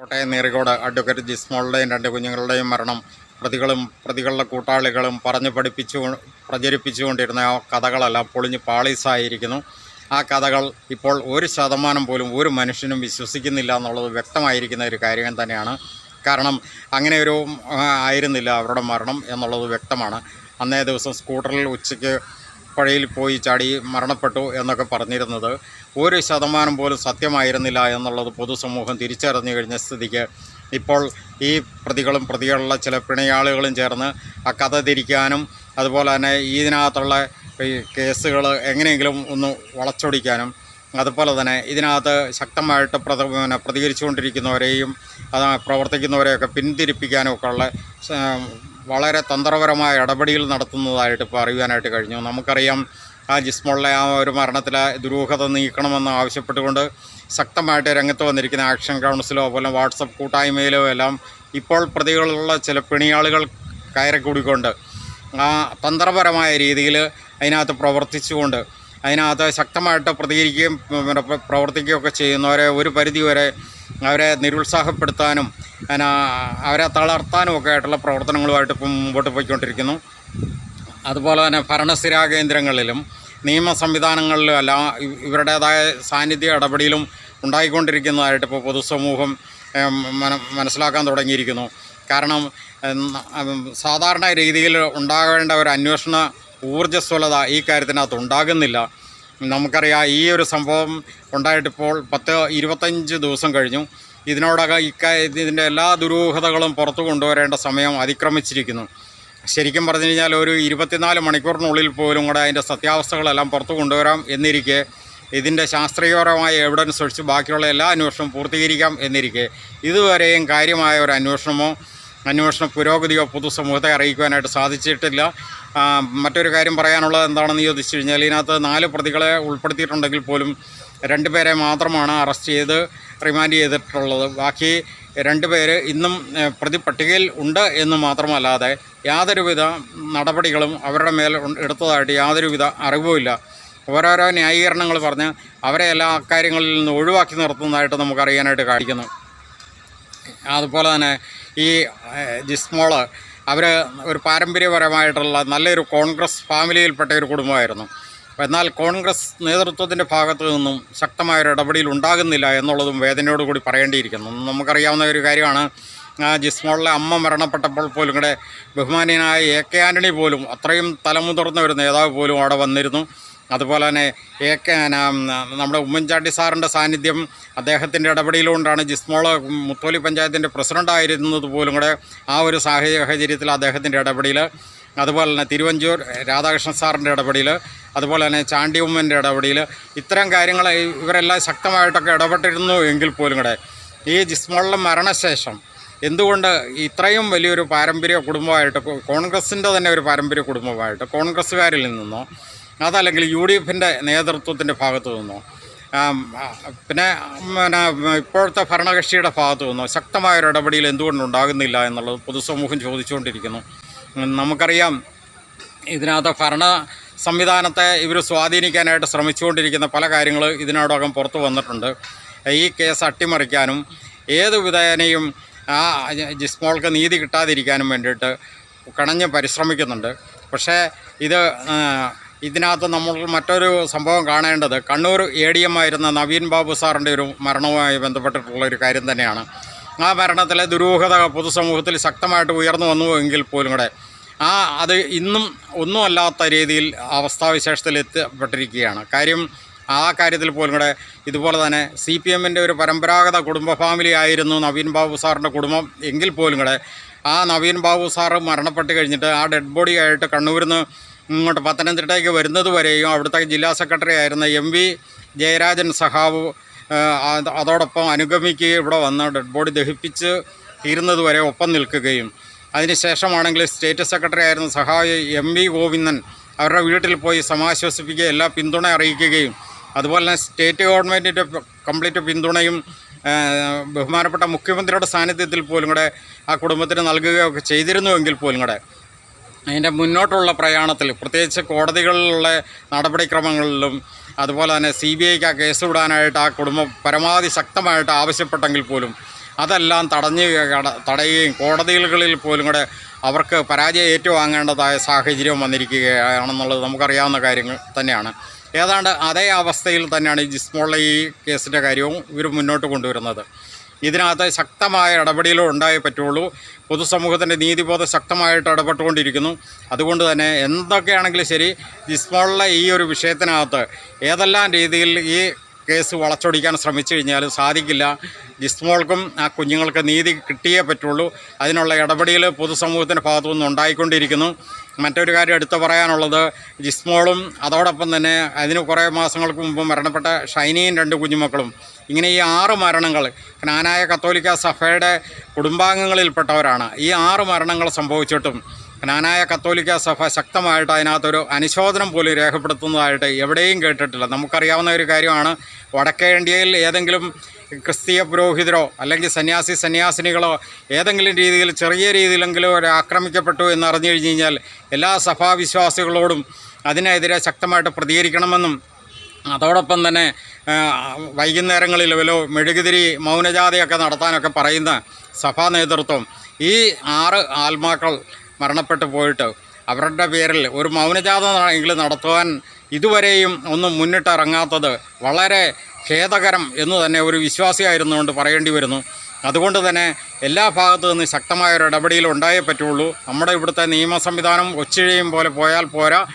Kottayam Neerikode advocate ജിസ്മോളുടെയും രണ്ട് കുഞ്ഞുങ്ങളുടെയും മരണം. പ്രതികളും പ്രതികളുടെ കൂട്ടാളികളും പറഞ്ഞു പഠിപ്പിച്ചു പ്രചരിപ്പിച്ചുകൊണ്ടിരുന്ന ആ കഥകളെല്ലാം പൊളിഞ്ഞ് പാളീസായിരിക്കുന്നു. ആ കഥകൾ ഇപ്പോൾ ഒരു ശതമാനം പോലും ഒരു മനുഷ്യനും വിശ്വസിക്കുന്നില്ല എന്നുള്ളത് വ്യക്തമായിരിക്കുന്ന ഒരു കാര്യം തന്നെയാണ്. കാരണം അങ്ങനെ ഒരു ആയിരുന്നില്ല അവരുടെ മരണം എന്നുള്ളത് വ്യക്തമാണ്. അന്നേ ദിവസം സ്കൂട്ടറിൽ ഉച്ചയ്ക്ക് പുഴയിൽ പോയി ചാടി മരണപ്പെട്ടു എന്നൊക്കെ പറഞ്ഞിരുന്നത് ഒരു ശതമാനം പോലും സത്യമായിരുന്നില്ല എന്നുള്ളത് പൊതുസമൂഹം തിരിച്ചറിഞ്ഞു കഴിഞ്ഞ സ്ഥിതിക്ക്. ഇപ്പോൾ ഈ പ്രതികളും പ്രതികളുള്ള ചില പിണയാളുകളും ചേർന്ന് ആ കഥ തിരിക്കാനും അതുപോലെ തന്നെ ഇതിനകത്തുള്ള ഈ കേസുകൾ എങ്ങനെയെങ്കിലും ഒന്ന് വളച്ചൊടിക്കാനും അതുപോലെ തന്നെ ഇതിനകത്ത് ശക്തമായിട്ട് പ്രത പിന്നെ പ്രതികരിച്ചുകൊണ്ടിരിക്കുന്നവരെയും അത് പ്രവർത്തിക്കുന്നവരെയൊക്കെ പിന്തിരിപ്പിക്കാനും ഒക്കെ ഉള്ള വളരെ തന്ത്രപരമായ ഇടപെടൽ നടത്തുന്നതായിട്ട് ഇപ്പോൾ അറിയാനായിട്ട് കഴിഞ്ഞു. നമുക്കറിയാം ആ ജിസ്മോളിലെ ആ ഒരു മരണത്തിലെ ദുരൂഹത നീക്കണമെന്ന് ആവശ്യപ്പെട്ടുകൊണ്ട് ശക്തമായിട്ട് രംഗത്ത് വന്നിരിക്കുന്ന ആക്ഷൻ കൗൺസിലോ അതുപോലെ വാട്സപ്പ് കൂട്ടായ്മയിലോ എല്ലാം ഇപ്പോൾ പ്രതികളുള്ള ചില പിണിയാളുകൾ കയറിക്കൂടിക്കൊണ്ട് ആ തന്ത്രപരമായ രീതിയിൽ അതിനകത്ത് പ്രവർത്തിച്ചുകൊണ്ട് അതിനകത്ത് ശക്തമായിട്ട് പ്രതികരിക്കുകയും പ്രവർത്തിക്കുകയൊക്കെ ചെയ്യുന്നവരെ ഒരു പരിധിവരെ അവരെ നിരുത്സാഹപ്പെടുത്താനും അതിനാ അവരെ തളർത്താനും ഒക്കെ ആയിട്ടുള്ള പ്രവർത്തനങ്ങളുമായിട്ട് ഇപ്പം മുമ്പോട്ട് പോയിക്കൊണ്ടിരിക്കുന്നു. അതുപോലെ തന്നെ ഭരണസ്ഥിരാ കേന്ദ്രങ്ങളിലും നിയമ സംവിധാനങ്ങളിലും എല്ലാം ഇവരുടേതായ സാന്നിധ്യ ഇടപെടലും ഉണ്ടായിക്കൊണ്ടിരിക്കുന്നതായിട്ട് ഇപ്പോൾ പൊതുസമൂഹം മന- മനസ്സിലാക്കാൻ തുടങ്ങിയിരിക്കുന്നു. കാരണം സാധാരണ രീതിയിൽ ഉണ്ടാകേണ്ട ഒരു അന്വേഷണ ഊർജസ്വലത ഈ കാര്യത്തിനകത്ത് ഉണ്ടാകുന്നില്ല. നമുക്കറിയാം ഈ ഒരു സംഭവം ഉണ്ടായിട്ടിപ്പോൾ പത്ത് ഇരുപത്തഞ്ച് ദിവസം കഴിഞ്ഞു. ഇതിനോടകം ഇക്കാ ഇതിന്റെ എല്ലാ ദുരൂഹതകളും പുറത്തു കൊണ്ടുവരേണ്ട സമയം അതിക്രമിച്ചിരിക്കുന്നു. ശരിക്കും പറഞ്ഞു കഴിഞ്ഞാൽ ഒരു ഇരുപത്തിനാല് മണിക്കൂറിനുള്ളിൽ പോലും കൂടെ അതിന്റെ സത്യാവസ്ഥകളെല്ലാം പുറത്തു കൊണ്ടുവരാം എന്നിരിക്കെ ഇതിന്റെ ശാസ്ത്രീയപരമായ എവിഡൻസ് ഒഴിച്ച് ബാക്കിയുള്ള എല്ലാ അന്വേഷണവും പൂർത്തീകരിക്കാം എന്നിരിക്കെ. ഇതുവരെയും കാര്യമായ ഒരു അന്വേഷണമോ അന്വേഷണ പുരോഗതിയോ പൊതുസമൂഹത്തെ അറിയിക്കുവാനായിട്ട് സാധിച്ചിട്ടില്ല. മറ്റൊരു കാര്യം പറയാനുള്ളത് എന്താണെന്ന് ചോദിച്ചു കഴിഞ്ഞാൽ ഇതിനകത്ത് നാല് പ്രതികളെ ഉൾപ്പെടുത്തിയിട്ടുണ്ടെങ്കിൽ പോലും രണ്ട് പേരെ മാത്രമാണ് അറസ്റ്റ് ചെയ്ത് റിമാൻഡ് ചെയ്തിട്ടുള്ളത്. ബാക്കി രണ്ട് പേര് ഇന്നും പ്രതി പട്ടികയിൽ ഉണ്ട് എന്ന് മാത്രമല്ലാതെ യാതൊരുവിധ നടപടികളും അവരുടെ മേൽ എടുത്തതായിട്ട് യാതൊരുവിധ അറിവുമില്ല ഓരോരോ ന്യായീകരണങ്ങൾ പറഞ്ഞ് അവരെ എല്ലാ കാര്യങ്ങളിൽ നിന്ന് ഒഴിവാക്കി നിർത്തുന്നതായിട്ട് നമുക്കറിയാനായിട്ട് കാണിക്കുന്നു. അതുപോലെ തന്നെ ഈ ജിസ്മോൾ അവർ ഒരു പാരമ്പര്യപരമായിട്ടുള്ള നല്ലൊരു കോൺഗ്രസ് ഫാമിലിയിൽപ്പെട്ട ഒരു കുടുംബമായിരുന്നു. എന്നാൽ കോൺഗ്രസ് നേതൃത്വത്തിന്റെ ഭാഗത്തു നിന്നും ശക്തമായ ഒരു ഇടപെടൽ ഉണ്ടാകുന്നില്ല എന്നുള്ളതും വേദനയോടുകൂടി പറയേണ്ടിയിരിക്കുന്നു. നമുക്കറിയാവുന്ന ഒരു കാര്യമാണ് ജിസ്മോളിലെ അമ്മ മരണപ്പെട്ടപ്പോൾ പോലും കൂടെ ബഹുമാനീയനായ എ കെ ആന്റണി പോലും അത്രയും തലമുതിർന്ന ഒരു നേതാവ് പോലും അവിടെ വന്നിരുന്നു. അതുപോലെ തന്നെ എ കെ നമ്മുടെ ഉമ്മൻചാണ്ടി സാറിന്റെ സാന്നിധ്യം അദ്ദേഹത്തിന്റെ ഇടപെടലുകൊണ്ടാണ് ജിസ്മോൾ മുത്തോലി പഞ്ചായത്തിന്റെ പ്രസിഡന്റായിരുന്നത് പോലും കൂടെ ആ ഒരു സാഹചര്യത്തിൽ അദ്ദേഹത്തിന്റെ ഇടപെടൽ അതുപോലെ തന്നെ തിരുവഞ്ചൂർ രാധാകൃഷ്ണൻ സാറിന്റെ ഇടപെടൽ അതുപോലെ തന്നെ ചാണ്ടി ഉമ്മന്റെ ഇടപെടൽ ഇത്തരം കാര്യങ്ങൾ ഇവരെല്ലാം ശക്തമായിട്ടൊക്കെ ഇടപെട്ടിരുന്നു എങ്കിൽ പോലും കൂടെ. ഈ ജിസ്മോളിന്റെ മരണശേഷം എന്തുകൊണ്ട് ഇത്രയും വലിയൊരു പാരമ്പര്യ കുടുംബമായിട്ട് കോൺഗ്രസിന്റെ തന്നെ ഒരു പാരമ്പര്യ കുടുംബമായിട്ട് കോൺഗ്രസ്സുകാരിൽ നിന്നോ അതല്ലെങ്കിൽ യു ഡി എഫിന്റെ നേതൃത്വത്തിന്റെ ഭാഗത്തു നിന്നോ പിന്നെ പിന്നെ ഇപ്പോഴത്തെ ഭരണകക്ഷിയുടെ ഭാഗത്തു നിന്നോ ശക്തമായൊരു ഇടപെടൽ എന്തുകൊണ്ട് ഉണ്ടാകുന്നില്ല എന്നുള്ളത് പൊതുസമൂഹം ചോദിച്ചുകൊണ്ടിരിക്കുന്നു. നമുക്കറിയാം ഇതിനകത്ത് ഭരണ സംവിധാനത്തെ ഇവർ സ്വാധീനിക്കാനായിട്ട് ശ്രമിച്ചുകൊണ്ടിരിക്കുന്ന പല കാര്യങ്ങൾ ഇതിനോടകം പുറത്തു വന്നിട്ടുണ്ട്. ഈ കേസ് അട്ടിമറിക്കാനും ഏത് വിധേനയും ആ ജിസ്മോൾക്ക് നീതി കിട്ടാതിരിക്കാനും വേണ്ടിയിട്ട് കണഞ്ഞ് പരിശ്രമിക്കുന്നുണ്ട്. പക്ഷേ ഇത് ഇതിനകത്ത് നമ്മൾ മറ്റൊരു സംഭവം കാണേണ്ടത് കണ്ണൂർ എ ഡി എം ആയിരുന്ന നവീൻ ബാബു സാറിന്റെ ഒരു മരണവുമായി ബന്ധപ്പെട്ടിട്ടുള്ള ഒരു കാര്യം തന്നെയാണ്. ആ ഭരണത്തിലെ ദുരൂഹത പൊതുസമൂഹത്തിൽ ശക്തമായിട്ട് ഉയർന്നു വന്നു എങ്കിൽ പോലും കൂടെ ആ അത് ഇന്നും ഒന്നുമല്ലാത്ത രീതിയിൽ അവസ്ഥാവിശേഷത്തിൽ എത്തപ്പെട്ടിരിക്കുകയാണ് കാര്യം ആ കാര്യത്തിൽ പോലും കൂടെ ഇതുപോലെ തന്നെ സി പി എമ്മിന്റെ ഒരു പരമ്പരാഗത കുടുംബ ഫാമിലി ആയിരുന്നു നവീൻ ബാബു സാറിന്റെ കുടുംബം. എങ്കിൽ പോലും കൂടെ ആ നവീൻ ബാബു സാറ് മരണപ്പെട്ട് കഴിഞ്ഞിട്ട് ആ ഡെഡ് ബോഡി ആയിട്ട് കണ്ണൂരിൽ നിന്ന് ഇങ്ങോട്ട് പത്തനംതിട്ടയ്ക്ക് വരുന്നത് വരെയും അവിടുത്തെ ജില്ലാ സെക്രട്ടറി ആയിരുന്ന എം വി ജയരാജൻ സഹാവ് അതോടൊപ്പം അനുഗമിക്കുകയും ഇവിടെ വന്ന് ഡെഡ് ബോഡി ദഹിപ്പിച്ച് തീരുന്നത് വരെ ഒപ്പം നിൽക്കുകയും അതിനുശേഷമാണെങ്കിൽ സ്റ്റേറ്റ് സെക്രട്ടറി ആയിരുന്ന സഹായ എം വി ഗോവിന്ദൻ അവരുടെ വീട്ടിൽ പോയി സമാശ്വസിപ്പിക്കുകയും എല്ലാ പിന്തുണ അറിയിക്കുകയും അതുപോലെ തന്നെ സ്റ്റേറ്റ് ഗവൺമെന്റിന്റെ കംപ്ലീറ്റ് പിന്തുണയും ബഹുമാനപ്പെട്ട മുഖ്യമന്ത്രിയുടെ സാന്നിധ്യത്തിൽ പോലും കൂടെ ആ കുടുംബത്തിന് നൽകുകയൊക്കെ ചെയ്തിരുന്നുവെങ്കിൽ പോലും കൂടെ അതിന്റെ മുന്നോട്ടുള്ള പ്രയാണത്തിൽ പ്രത്യേകിച്ച് കോടതികളിലുള്ള നടപടിക്രമങ്ങളിലും അതുപോലെ തന്നെ സി ബി ഐക്ക് ആ കേസ് വിടാനായിട്ട് ആ കുടുംബം പരമാവധി ശക്തമായിട്ട് ആവശ്യപ്പെട്ടെങ്കിൽ പോലും അതെല്ലാം തടഞ്ഞ് തടയുകയും കോടതികളിൽ പോലും കൂടെ അവർക്ക് പരാജയം ഏറ്റുവാങ്ങേണ്ടതായ സാഹചര്യം വന്നിരിക്കുകയാണെന്നുള്ളത് നമുക്കറിയാവുന്ന കാര്യങ്ങൾ തന്നെയാണ്. ഏതാണ്ട് അതേ അവസ്ഥയിൽ തന്നെയാണ് ഈ ജിസ്മോളിലെ ഈ കേസിന്റെ കാര്യവും ഇവർ മുന്നോട്ട് കൊണ്ടുവരുന്നത്. ഇതിനകത്ത് ശക്തമായ ഇടപെടലുകൾ ഉണ്ടായേ പറ്റുള്ളൂ. പൊതുസമൂഹത്തിന്റെ നീതിബോധം ശക്തമായിട്ട് ഇടപെട്ടുകൊണ്ടിരിക്കുന്നു. അതുകൊണ്ട് തന്നെ എന്തൊക്കെയാണെങ്കിലും ശരി ജിസ്മോളിലെ ഈ ഒരു വിഷയത്തിനകത്ത് ഏതെല്ലാം രീതിയിൽ ഈ കേസ് വളച്ചൊടിക്കാൻ ശ്രമിച്ചു കഴിഞ്ഞാൽ സാധിക്കില്ല. ജിസ്മോൾക്കും ആ കുഞ്ഞുങ്ങൾക്ക് നീതി കിട്ടിയേ പറ്റുള്ളൂ. അതിനുള്ള ഇടപെടൽ പൊതുസമൂഹത്തിന്റെ ഭാഗത്തുനിന്ന് ഉണ്ടായിക്കൊണ്ടിരിക്കുന്നു. മറ്റൊരു കാര്യം എടുത്തു പറയാനുള്ളത് ജിസ്മോളും അതോടൊപ്പം തന്നെ അതിന് കുറേ മാസങ്ങൾക്ക് മുമ്പ് മരണപ്പെട്ട ഷൈനിയും രണ്ട് കുഞ്ഞുമക്കളും. ഇങ്ങനെ ഈ ആറ് മരണങ്ങൾ ജ്ഞാനായ കത്തോലിക്ക സഭയുടെ കുടുംബാംഗങ്ങളിൽപ്പെട്ടവരാണ്. ഈ ആറ് മരണങ്ങൾ സംഭവിച്ചിട്ടും ജ്ഞാനായ കത്തോലിക്ക സഭ ശക്തമായിട്ട് അതിനകത്തൊരു അനുശോചനം പോലും രേഖപ്പെടുത്തുന്നതായിട്ട് എവിടെയും കേട്ടിട്ടില്ല. നമുക്കറിയാവുന്ന ഒരു കാര്യമാണ് വടക്കേ ഇന്ത്യയിൽ ഏതെങ്കിലും ക്രിസ്തീയ പുരോഹിതരോ അല്ലെങ്കിൽ സന്യാസി സന്യാസിനികളോ ഏതെങ്കിലും രീതിയിൽ ചെറിയ രീതിയിലെങ്കിലും ഒരു ആക്രമിക്കപ്പെട്ടു എന്ന് അറിഞ്ഞു കഴിഞ്ഞ് കഴിഞ്ഞാൽ എല്ലാ സഭാവിശ്വാസികളോടും അതിനെതിരെ ശക്തമായിട്ട് പ്രതികരിക്കണമെന്നും അതോടൊപ്പം തന്നെ വൈകുന്നേരങ്ങളിൽ വല്ലോ മെഴുകുതിരി മൗനജാതിയൊക്കെ നടത്താനൊക്കെ പറയുന്ന സഭാ നേതൃത്വം ഈ ആറ് ആത്മാക്കൾ മരണപ്പെട്ടു പോയിട്ട് അവരുടെ പേരിൽ ഒരു മൗനജാത എങ്കിലും നടത്തുവാൻ ഇതുവരെയും ഒന്നും മുന്നിട്ടിറങ്ങാത്തത് വളരെ ഖേദകരം എന്ന് തന്നെ ഒരു വിശ്വാസിയായിരുന്നുകൊണ്ട് പറയേണ്ടി വരുന്നു. അതുകൊണ്ട് തന്നെ എല്ലാ ഭാഗത്തു നിന്ന് ശക്തമായ ഒരു ഇടപെടലുണ്ടായേ പറ്റുള്ളൂ. നമ്മുടെ ഇവിടുത്തെ നിയമ സംവിധാനം ഒച്ചിഴയും പോലെ പോയാൽ പോരാ.